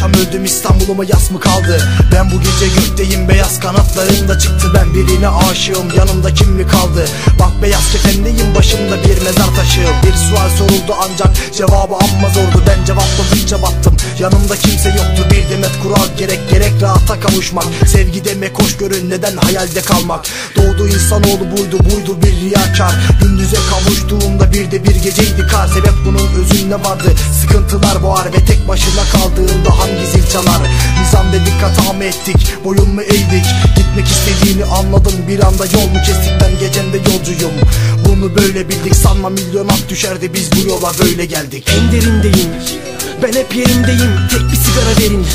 Öldüm İstanbul'uma yas mı kaldı? Ben bu gece gökteyim beyaz kanatlarım da çıktı. Ben birine aşığım yanımda kim mi kaldı? Bak beyaz kefenliyim başımda bir mezar taşı Bir sual soruldu ancak cevabı amma zordu. Ben cevapladıkça battım. Yanımda kimse yoktu Bir demet kural gerek gerek rahata kavuşmak. Sevgi demek hoşgörü neden hayalde kalmak? Doğdu insanoğlu buydu buydu bir riyakar. Gündüze kavuştuğumda bir de bir geceydi kar. Sebep bunun özünde vardı? Sıkıntılar boğar ve tek başına kaldığında hangi zil çalar? Nizam dedik hata mı ettik? Boyun mu eğdik? Gitmek istediğini anladım. Bir anda yol mu kestik? Ben gecemde yolcuyum Bunu böyle bildik sanma milyon at düşerdi biz bu yola böyle geldik. En derindeyim Ben hep yerimdeyim Tek bir sigara verin.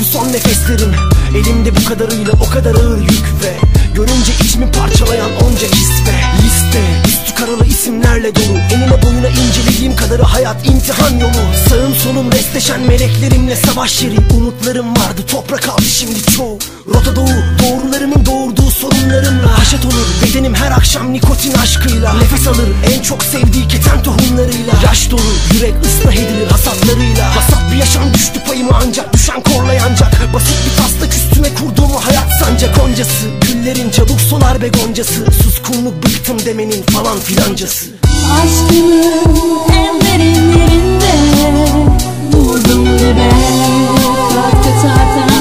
Bu son nefeslerim Elimde bu kadarıyla o kadar ağır yük ve Görünce içimi parçalayan onca his ve Liste üstü karalı isimlerle dolu. Enine boyuna incelediğim kadarı hayat imtihan yolu. Sağım solum restleşen meleklerimle savaş yeri. Umutlarım vardı toprak aldı şimdi çoğu. Rota doğu bedenim her akşam nikotin aşkıyla. Nefes alır en çok sevdiği keten tohumlarıyla. Yaş dolu yürek ıslah edilir hasatlarıyla. Vasat bir yaşam düştü payıma ancak düşen korlayancak Basit bir taslak üstüne kurduğum hayat sancak Oncası güllerin çabuk solar be goncası. Suskunluk bıktım demenin falan filancası. Aşkımın en derinlerinde Vurdum dibe. Kalpte tartan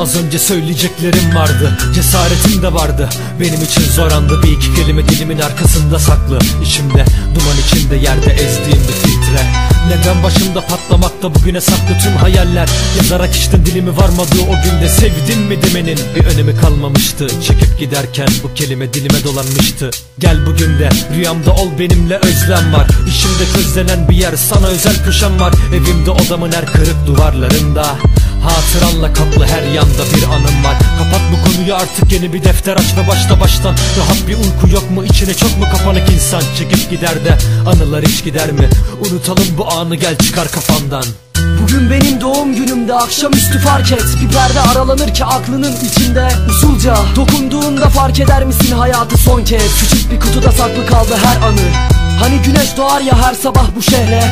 az önce söyleyeceklerim vardı Cesaretim de vardı. Benim için zor andı Bir iki kelime dilimin arkasında saklı. İçimde duman içinde yerde ezdiğim bir filtre. Neden başımda patlamakta bugüne saklı tüm hayaller? Yazarak içtin dilimi varmadığı o günde Sevdin mi demenin? Bir önemi kalmamıştı Çekip giderken bu kelime dilime dolanmıştı. Gel bugün de rüyamda ol benimle özlem var. İçimde közlenen bir yer sana özel köşem var. Evimde odamın her kırık duvarlarında Hatıranla kaplı her yanda bir anım var. Kapat bu konuyu artık yeni bir defter aç ve başla baştan. Rahat bir uyku yok mu içine çok mu kapanık insan? Çekip gider de anılar hiç gider mi? Unutalım bu anı gel çıkar kafandan. Bugün benim doğum günümde akşamüstü fark et. Bir perde aralanır ki aklının içinde. Usulca dokunduğunda fark eder misin hayatı son kez? Küçük bir kutuda saklı kaldı her anı. Hani güneş doğar ya her sabah bu şehre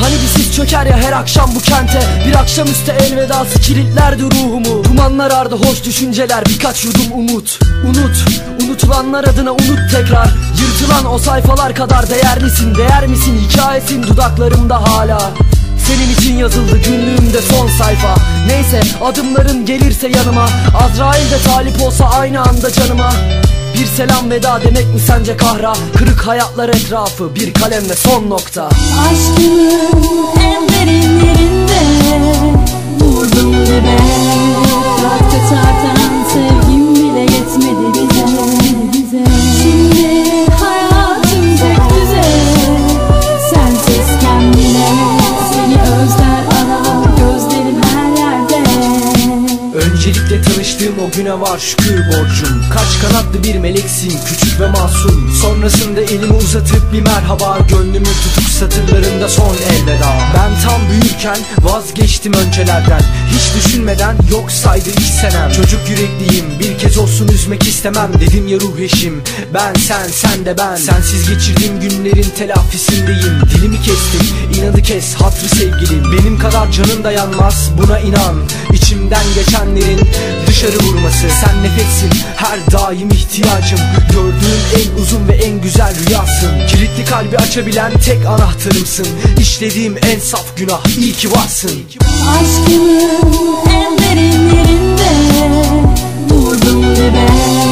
Hani bir sis çöker ya her akşam bu kente. Bir akşamüstü elvedası kilitlerdi ruhumu. Dumanlar ardı hoş düşünceler birkaç yudum umut. Unut, unutulanlar adına unut tekrar. Yırtılan o sayfalar kadar değerlisin Değer misin? Hikayesin dudaklarımda hala. Senin için yazıldı günlüğümde son sayfa. Neyse adımların gelirse yanıma. Azrail de talip olsa aynı anda canıma Bir selam veda demek mi sence kahra? Kırık hayatlar etrafı bir kalemle son nokta. Aşkımın en derinlerinde tanıştığım o güne var şükür borcum. Kaç kanatlı bir meleksin küçük ve masum. Sonrasında elimi uzatıp bir merhaba Gönlümü tutuk satırlarında son elveda. Ben tam büyürken vazgeçtim öncelerden. Hiç düşünmeden yok saydı ilk senem. Çocuk yürekliyim bir kez olsun üzmek istemem. Dedim ya ruh eşim ben sen sen de ben. Sensiz geçirdiğim günlerin telafisindeyim. Dilimi kestim inadı kes hatrı sevgilim. Benim kadar canın dayanmaz buna inan içimden geçenlerin dışarı vurması. Sen nefesin her daim ihtiyacım. Gördüğüm en uzun ve en güzel rüyasın. Kilitli kalbi açabilen tek anahtarımsın. İşlediğim en saf günah iyi ki varsın. Aşkımın en derinlerinde Durdum ve ben.